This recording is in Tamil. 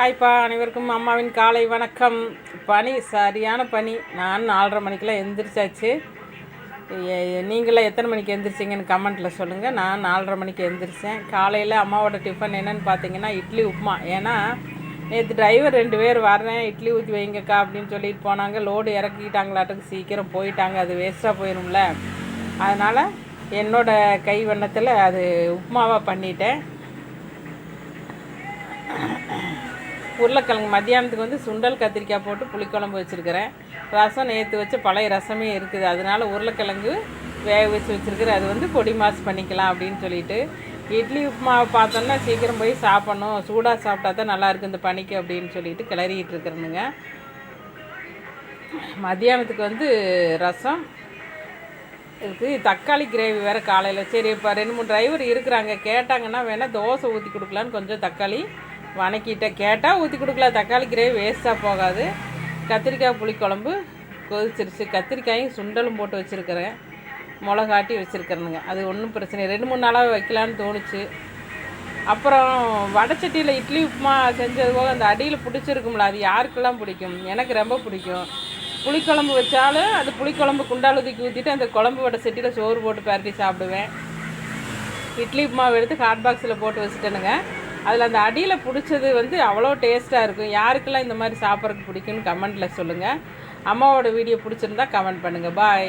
ஹாய்ப்பா அனைவருக்கும் அம்மாவின் காலை வணக்கம். பனி சரியான பனி. நான் நாலரை மணிக்கெல்லாம் எந்திரிச்சாச்சு. நீங்களாம் எத்தனை மணிக்கு எந்திரிச்சிங்கன்னு கமெண்ட்டில் சொல்லுங்கள் நான் நாலரை மணிக்கு எந்திரிச்சேன். காலையில் அம்மாவோட டிஃபன் என்னன்னு பார்த்தீங்கன்னா இட்லி உப்புமா. ஏன்னா நேற்று டிரைவர் ரெண்டு பேர் வரேன். இட்லி ஊற்றி வைங்கக்கா அப்படின்னு சொல்லிட்டு போனாங்க. லோடு இறக்கிட்டாங்களாட்டுக்கு சீக்கிரம் போயிட்டாங்க. அது வேஸ்ட்டாக போயிடும்ல அதனால் என்னோட கை வண்ணத்தில் அது உப்புமாவாக பண்ணிட்டேன். உருளைக்கிழங்கு மத்தியானத்துக்கு வந்து சுண்டல் கத்திரிக்காய் போட்டு புளிக்குழம்பு வச்சுருக்கிறேன். ரசம் நேற்று வச்ச பழைய ரசமே இருக்குது. அதனால உருளைக்கிழங்கு வேக வச்சு வச்சுருக்கிறேன். அது வந்து பொடி மாஸ் பண்ணிக்கலாம் அப்படின்னு சொல்லிட்டு. இட்லி உப்புமாவை பார்த்தோன்னா சீக்கிரம் போய் சாப்பிட்ணும். சூடாக சாப்பிட்டா தான் நல்லாயிருக்கு இந்த பனிக்கு அப்படின்னு சொல்லிட்டு கிளறிட்டு இருக்கிறேனுங்க. மதியானத்துக்கு வந்து ரசம் இருக்குது தக்காளி கிரேவி வேறு காலையில். சரி இப்போ ரெண்டு மூணு டிரைவர் இருக்கிறாங்க. கேட்டாங்கன்னா வேணால் தோசை ஊற்றி கொடுக்கலான்னு கொஞ்சம் தக்காளி வணக்கிட்டேன் கேட்டால் ஊற்றி கொடுக்கலாம் தக்காளி கிரேவி வேஸ்ட்டாக போகாது. கத்திரிக்காய் புளிக்குழம்பு கொதிச்சிருச்சு. கத்திரிக்காயும் சுண்டலும் போட்டு வச்சுருக்கிறேன். மிளகாட்டி வச்சுருக்கிறேனுங்க. அது ஒன்றும் பிரச்சனை ரெண்டு மூணு நாளாக வைக்கலான்னு தோணுச்சு. அப்புறம் வடச்சட்டியில் இட்லி உப்புமா செஞ்சது போக அந்த அடியில் பிடிச்சிருக்கும்ல. அது யாருக்கெல்லாம் பிடிக்கும்? எனக்கு ரொம்ப பிடிக்கும். புளிக்குழம்பு வச்சாலும் அது புளிக்குழம்பு குண்டால் ஊற்றி ஊற்றிட்டு அந்த குழம்பு வடை சட்டியில் சோறு போட்டு பரட்டி சாப்பிடுவேன். இட்லி உப்புமாவை எடுத்து ஹாட் பாக்ஸில் போட்டு வச்சுட்டேனுங்க. அதில் அந்த அடியில் பிடிச்சது வந்து அவ்வளோ டேஸ்ட்டாக இருக்கும். யாருக்கெல்லாம் இந்த மாதிரி சாப்பிட்றதுக்கு பிடிக்கும்னு கமெண்ட்டில் சொல்லுங்கள் அம்மாவோட வீடியோ பிடிச்சிருந்தா கமெண்ட் பண்ணுங்கள் பாய்